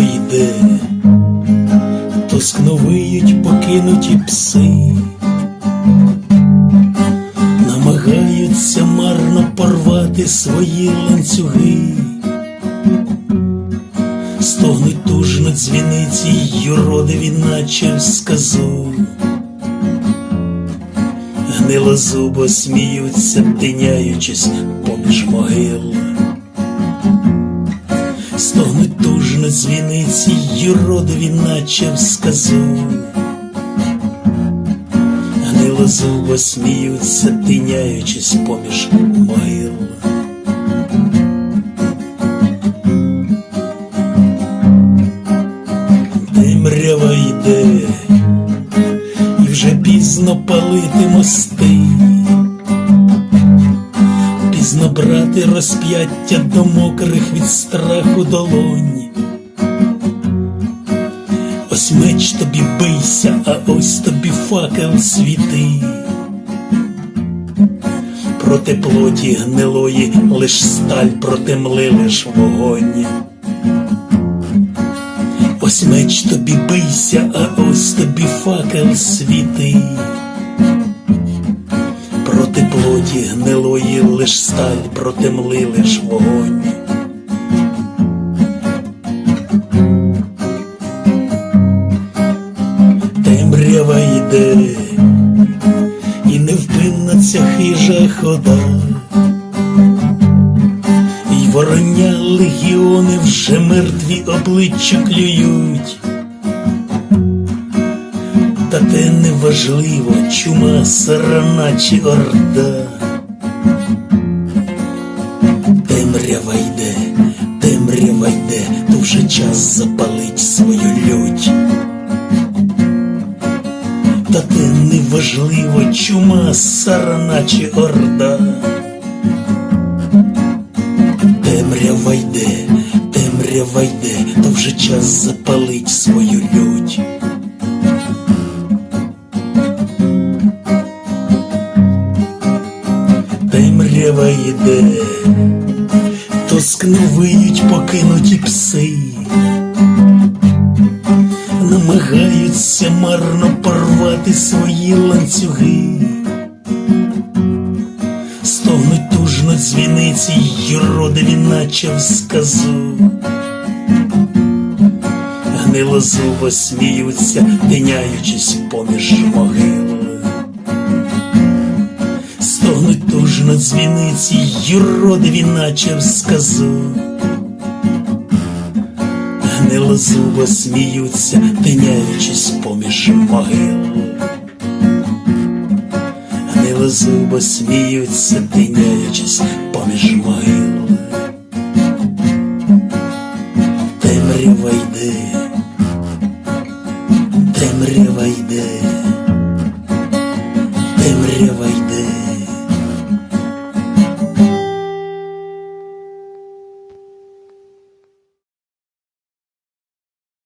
літо йде, тоскно виють покинуті пси, намагаються марно порвати свої ланцюги, стогнуть тужно дзвіниці й уродові, наче в сказу, гнило зубо сміються, тиняючись поміж могил. Стогнуть тужно дзвіниці й юродиві, наче в сказу. Гнилозубо сміються, тиняючись поміж могил. Темрява йде, і вже пізно палити мости, пізно брати розп'яття до мокрих від страху долонь. Ось меч тобі бийся, а ось тобі факел світи. Проти плоті гнилої лиш сталь, проти лиш вогонь. Ось меч тобі бийся, а ось тобі факел світи. Проти плоті гнилої лиш сталь, проти мли лиш вогонь. Темрява і невпинна ця хижа хода. Й вороння легіони вже мертві обличчя клюють. Та те неважливо, чума сарана чи орда. Темрява йде, темрява йде, то вже час запалить свою лють. Неважливо, чума сарана чи орда. Темрява йде, темрява йде, то вже час запалить свою лють. Темрява йде, тоскно виють покинуті пси, намагаються марно порвати свої ланцюги. Стогнуть тужно дзвіниці й родові, наче в сказу. Гнилозубо сміються, тиняючись поміж могил. Стогнуть тужно дзвіниці й родові, наче в сказу. Гнилозубо сміються, тиняючись поміж могил. Гнилозубо сміються, тиняючись поміж могил. Темрява йде, темрява йде, темрява йде.